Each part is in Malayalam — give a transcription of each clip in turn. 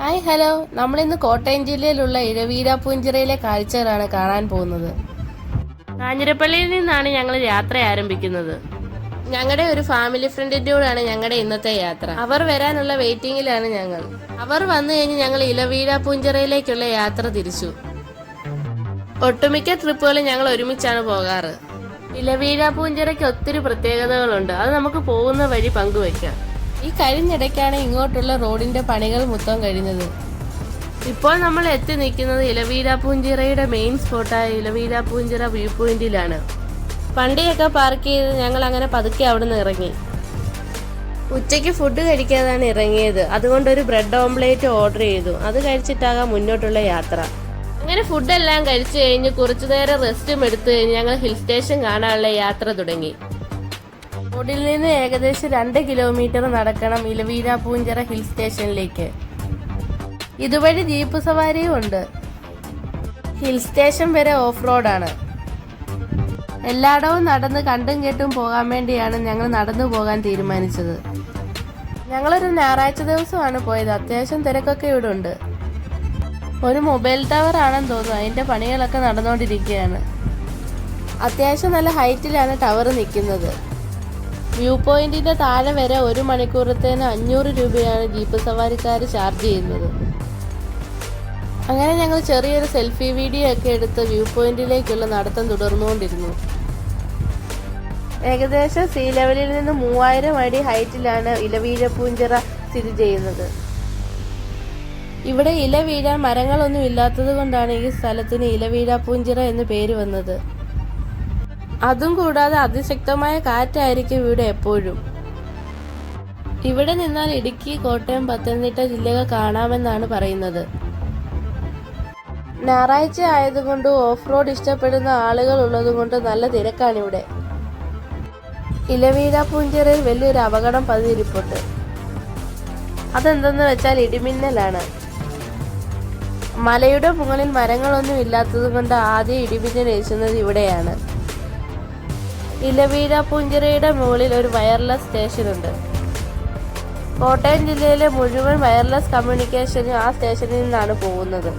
Hi hello. നമ്മളിന്ന് കോട്ടയം ജില്ലയിലുള്ള ഇഴവീര പൂഞ്ചിറയിലെ കാഴ്ചകളാണ് കാണാൻ പോകുന്നത്. കാഞ്ഞിരപ്പള്ളിയിൽ നിന്നാണ് ഞങ്ങൾ യാത്ര ആരംഭിക്കുന്നത്. ഞങ്ങളുടെ ഒരു ഫാമിലി ഫ്രണ്ടിന്റെ കൂടെയാണ് ഞങ്ങളുടെ ഇന്നത്തെ യാത്ര. അവർ വരാനുള്ള വെയിറ്റിംഗിലാണ് ഞങ്ങൾ. അവർ വന്നു കഴിഞ്ഞ് ഞങ്ങൾ ഇലവീര പൂഞ്ചിറയിലേക്കുള്ള യാത്ര തിരിച്ചു. ഒട്ടുമിക്ക ട്രിപ്പുകളും ഞങ്ങൾ ഒരുമിച്ചാണ് പോകാറ്. ഇലവീര പൂഞ്ചിറയ്ക്ക് ഒത്തിരി പ്രത്യേകതകളുണ്ട്. അത് നമുക്ക് പോകുന്ന വഴി പങ്കുവയ്ക്കാം. ഈ കഴിഞ്ഞിടയ്ക്കാണ് ഇങ്ങോട്ടുള്ള റോഡിന്റെ പണികൾ മൊത്തം കഴിഞ്ഞത്. ഇപ്പോൾ നമ്മൾ എത്തി നിൽക്കുന്നത് ഇലവീര പൂഞ്ചിറയുടെ മെയിൻ സ്പോട്ടായ ഇലവീര വ്യൂ പോയിന്റിലാണ് വണ്ടിയൊക്കെ പാർക്ക് ചെയ്ത് ഞങ്ങൾ അങ്ങനെ പതുക്കെ അവിടെ നിന്ന് ഇറങ്ങി. ഉച്ചയ്ക്ക് ഫുഡ് കഴിക്കാതാണ് ഇറങ്ങിയത്. അതുകൊണ്ട് ഒരു ബ്രെഡ് ഓംലേറ്റ് ഓർഡർ ചെയ്തു. അത് കഴിച്ചിട്ടാകാം മുന്നോട്ടുള്ള യാത്ര. അങ്ങനെ ഫുഡെല്ലാം കഴിച്ചു കഴിഞ്ഞ് കുറച്ചു നേരം റെസ്റ്റും എടുത്തു കഴിഞ്ഞ് ഞങ്ങൾ ഹിൽ സ്റ്റേഷൻ കാണാനുള്ള യാത്ര തുടങ്ങി. റോഡിൽ നിന്ന് ഏകദേശം രണ്ട് കിലോമീറ്റർ നടക്കണം ഇലവീര പൂഞ്ചിറ ഹിൽ സ്റ്റേഷനിലേക്ക്. ഇതുവഴി ജീപ്പ് സവാരിയും ഉണ്ട്. ഹിൽ സ്റ്റേഷൻ വരെ ഓഫ് റോഡാണ്. എല്ലായിടവും നടന്ന് കണ്ടും കേട്ടും പോകാൻ വേണ്ടിയാണ് ഞങ്ങൾ നടന്നു പോകാൻ തീരുമാനിച്ചത്. ഞങ്ങളൊരു ഞായറാഴ്ച ദിവസമാണ് പോയത്. അത്യാവശ്യം തിരക്കൊക്കെ ഇവിടെ ഉണ്ട്. ഒരു മൊബൈൽ ടവർ ആണെന്ന് തോന്നുന്നു. അതിന്റെ പണികളൊക്കെ നടന്നുകൊണ്ടിരിക്കുകയാണ്. അത്യാവശ്യം നല്ല ഹൈറ്റിലാണ് ടവർ നിൽക്കുന്നത്. വ്യൂ പോയിന്റിന്റെ താഴെ വരെ ഒരു മണിക്കൂറത്തേന് അഞ്ഞൂറ് രൂപയാണ് ജീപ്പ് സവാരിക്കാർ ചാർജ് ചെയ്യുന്നത്. അങ്ങനെ ഞങ്ങൾ ചെറിയൊരു സെൽഫി വീഡിയോ ഒക്കെ എടുത്ത് വ്യൂ പോയിന്റിലേക്കുള്ള നടത്തം തുടർന്നുകൊണ്ടിരുന്നു. ഏകദേശം സീ ലെവലിൽ നിന്ന് മൂവായിരം അടി ഹൈറ്റിലാണ് ഇലവീഴപ്പൂഞ്ചിറ പൂഞ്ചിറ സ്ഥിതി ചെയ്യുന്നത്. ഇവിടെ ഇല വീഴാൻ മരങ്ങളൊന്നും ഇല്ലാത്തത് കൊണ്ടാണ് ഈ സ്ഥലത്തിന് ഇലവീഴ എന്ന് പേര് വന്നത്. അതും കൂടാതെ അതിശക്തമായ കാറ്റായിരിക്കും ഇവിടെ എപ്പോഴും. ഇവിടെ നിന്നാൽ ഇടുക്കി കോട്ടയം പത്തനംതിട്ട ജില്ലകൾ കാണാമെന്നാണ് പറയുന്നത്. ഞായറാഴ്ച ആയതുകൊണ്ട് ഓഫ് റോഡ് ഇഷ്ടപ്പെടുന്ന ആളുകൾ ഉള്ളതുകൊണ്ട് നല്ല തിരക്കാണ് ഇവിടെ. ഇലവീഴ പൂഞ്ചിറയിൽ വലിയൊരു അപകടം പതിയിരിപ്പുണ്ട്. അതെന്തെന്ന് വെച്ചാൽ ഇടിമിന്നലാണ്. മലയുടെ മുകളിൽ മരങ്ങളൊന്നും ഇല്ലാത്തത് കൊണ്ട് ആദ്യം ഇടിമിന്നൽ ഏശുന്നത് ഇവിടെയാണ്. ഇലവീഴ പുഞ്ചിറയുടെ മുകളിൽ ഒരു വയർലെസ് സ്റ്റേഷനുണ്ട്. കോട്ടയം ജില്ലയിലെ മുഴുവൻ വയർലെസ് കമ്മ്യൂണിക്കേഷനും ആ സ്റ്റേഷനിൽ നിന്നാണ് പോകുന്നത്.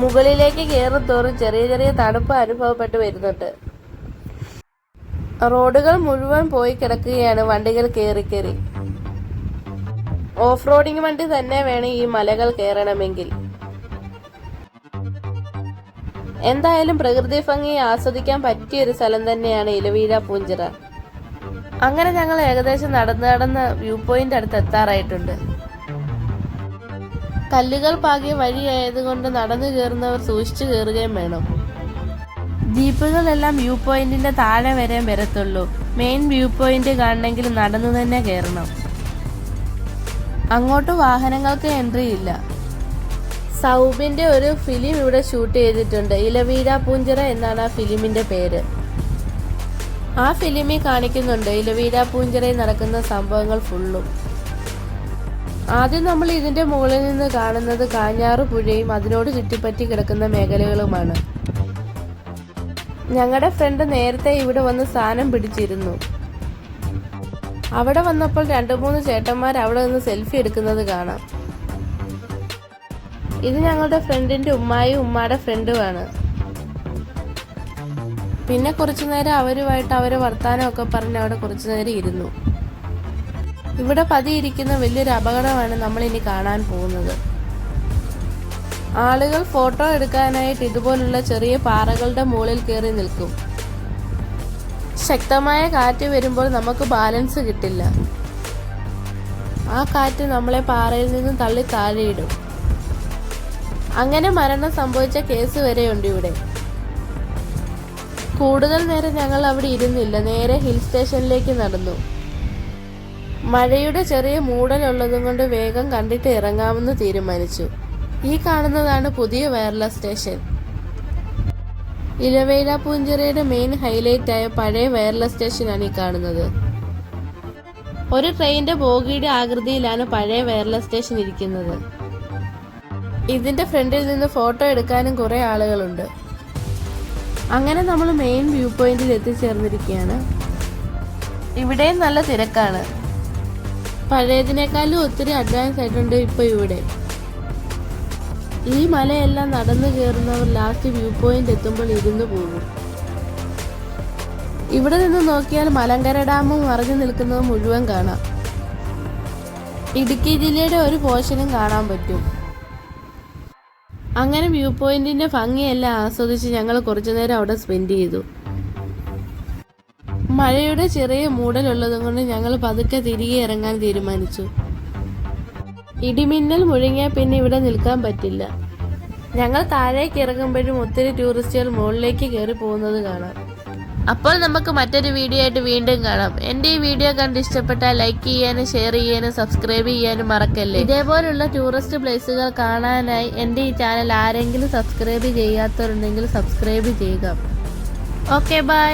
മുകളിലേക്ക് കയറും തോറും ചെറിയ ചെറിയ തണുപ്പ് അനുഭവപ്പെട്ട് വരുന്നുണ്ട്. റോഡുകൾ മുഴുവൻ പോയി കിടക്കുകയാണ് വണ്ടികൾ കയറി കയറി ഓഫ് റോഡിംഗ് വണ്ടി തന്നെ വേണം ഈ മലകൾ കയറണമെങ്കിൽ എന്തായാലും പ്രകൃതി ഭംഗിയെ ആസ്വദിക്കാൻ പറ്റിയ ഒരു സ്ഥലം തന്നെയാണ് ഇലവീഴ പൂഞ്ചിറ. അങ്ങനെ ഞങ്ങൾ ഏകദേശം നടന്ന് നടന്ന് വ്യൂ പോയിന്റ് അടുത്ത് എത്താറായിട്ടുണ്ട്. കല്ലുകൾ പാകിയ വഴിയായതുകൊണ്ട് നടന്നു കയറുന്നവർ സൂക്ഷിച്ചു കയറുകയും വേണം. ജീപ്പുകളെല്ലാം വ്യൂ പോയിന്റിന്റെ താഴെ വരെ വരത്തുള്ളൂ. മെയിൻ വ്യൂ പോയിന്റ് കാണണമെങ്കിൽ നടന്നു തന്നെ കയറണം. അങ്ങോട്ട് വാഹനങ്ങൾക്ക് എൻട്രി ഇല്ല. സൗബിന്റെ ഒരു ഫിലിം ഇവിടെ ഷൂട്ട് ചെയ്തിട്ടുണ്ട്. ഇലവീര പൂഞ്ചിറ എന്നാണ് ആ ഫിലിമിന്റെ പേര്. ആ ഫിലിമിൽ കാണിക്കുന്നുണ്ട് ഇലവീര പൂഞ്ചിറയിൽ നടക്കുന്ന സംഭവങ്ങൾ ഫുള്ളും ആദ്യം നമ്മൾ ഇതിന്റെ മുകളിൽ നിന്ന് കാണുന്നത് കാഞ്ഞാറ് പുഴയും അതിനോട് ചുറ്റിപ്പറ്റി കിടക്കുന്ന മേഖലകളുമാണ്. ഞങ്ങളുടെ ഫ്രണ്ട് നേരത്തെ ഇവിടെ വന്ന് സാധനം പിടിച്ചിരുന്നു. അവിടെ വന്നപ്പോൾ രണ്ടു മൂന്ന് ചേട്ടന്മാർ അവിടെ നിന്ന് സെൽഫി എടുക്കുന്നത് കാണാം. ഇത് ഞങ്ങളുടെ ഫ്രണ്ടിന്റെ ഉമ്മായി ഉമ്മയുടെ ഫ്രണ്ടുമാണ് പിന്നെ കുറച്ചു നേരം അവരുമായിട്ട് അവരെ വർത്തമാനമൊക്കെ പറഞ്ഞ് അവിടെ കുറച്ചു നേരം ഇരുന്നു. ഇവിടെ പതിയിരിക്കുന്ന വലിയൊരു അപകടമാണ് നമ്മൾ ഇനി കാണാൻ പോകുന്നത്. ആളുകൾ ഫോട്ടോ എടുക്കാനായിട്ട് ഇതുപോലുള്ള ചെറിയ പാറകളുടെ മുകളിൽ കയറി നിൽക്കും. ശക്തമായ കാറ്റ് വരുമ്പോൾ നമുക്ക് ബാലൻസ് കിട്ടില്ല. ആ കാറ്റ് നമ്മളെ പാറയിൽ നിന്ന് തള്ളി താഴെയിടും. അങ്ങനെ മരണം സംഭവിച്ച കേസ് വരെയുണ്ട് ഇവിടെ. കൂടുതൽ നേരം ഞങ്ങൾ അവിടെ ഇരുന്നില്ല. നേരെ ഹിൽ സ്റ്റേഷനിലേക്ക് നടന്നു. മഴയുടെ ചെറിയ മൂടലുള്ളതും കൊണ്ട് വേഗം കണ്ടിട്ട് ഇറങ്ങാമെന്ന് തീരുമാനിച്ചു. ഈ കാണുന്നതാണ് പുതിയ വയർലെസ് സ്റ്റേഷൻ. ഇലവേല പൂഞ്ചിറയുടെ മെയിൻ ഹൈലൈറ്റ് ആയ പഴയ വയർലെസ് സ്റ്റേഷനാണ് ഈ കാണുന്നത്. ഒരു ട്രെയിനിന്റെ ബോഗിയുടെ ആകൃതിയിലാണ് പഴയ വയർലെസ് സ്റ്റേഷൻ ഇരിക്കുന്നത്. ഇതിന്റെ ഫ്രണ്ടിൽ നിന്ന് ഫോട്ടോ എടുക്കാനും കുറേ ആളുകളുണ്ട്. അങ്ങനെ നമ്മൾ മെയിൻ വ്യൂ പോയിന്റിൽ എത്തിച്ചേർന്നിരിക്കുകയാണ്. ഇവിടെയും നല്ല തിരക്കാണ്. പഴയതിനേക്കാളും ഒത്തിരി അഡ്വാൻസ് ആയിട്ടുണ്ട് ഇപ്പൊ ഇവിടെ. ഈ മലയെല്ലാം നടന്നു കയറുന്നവർ ലാസ്റ്റ് വ്യൂ പോയിന്റ് എത്തുമ്പോൾ ഇരുന്നു പോകും. ഇവിടെ നിന്ന് നോക്കിയാൽ മലങ്കര ഡാമും മറഞ്ഞു നിൽക്കുന്നത് മുഴുവൻ കാണാം. ഇടുക്കി ജില്ലയുടെ ഒരു പോർഷനും കാണാൻ പറ്റും. അങ്ങനെ വ്യൂ പോയിന്റിന്റെ ഭംഗിയെല്ലാം ആസ്വദിച്ച് ഞങ്ങൾ കുറച്ചു നേരം അവിടെ സ്പെൻഡ് ചെയ്തു. മഴയുടെ ചെറിയ മൂടലുള്ളതും കൊണ്ട് ഞങ്ങൾ പതുക്കെ തിരികെ ഇറങ്ങാൻ തീരുമാനിച്ചു. ഇടിമിന്നൽ മുഴങ്ങിയാൽ പിന്നെ ഇവിടെ നിൽക്കാൻ പറ്റില്ല. ഞങ്ങൾ താഴേക്ക് ഇറങ്ങുമ്പോഴും ഒത്തിരി ടൂറിസ്റ്റുകൾ മുകളിലേക്ക് കയറി പോകുന്നത് കാണാം. അപ്പോൾ നമുക്ക് മറ്റൊരു വീഡിയോ ആയിട്ട് വീണ്ടും കാണാം. എന്റെ ഈ വീഡിയോ കണ്ട് ഇഷ്ടപ്പെട്ടാൽ ലൈക്ക് ചെയ്യാനും ഷെയർ ചെയ്യാനും സബ്സ്ക്രൈബ് ചെയ്യാനും മറക്കല്ലേ? ഇതേപോലുള്ള ടൂറിസ്റ്റ് പ്ലേസുകൾ കാണാനായി എന്റെ ഈ ചാനൽ ആരെങ്കിലും സബ്സ്ക്രൈബ് ചെയ്യാത്തവരുണ്ടെങ്കിൽ സബ്സ്ക്രൈബ് ചെയ്യുക. Okay bye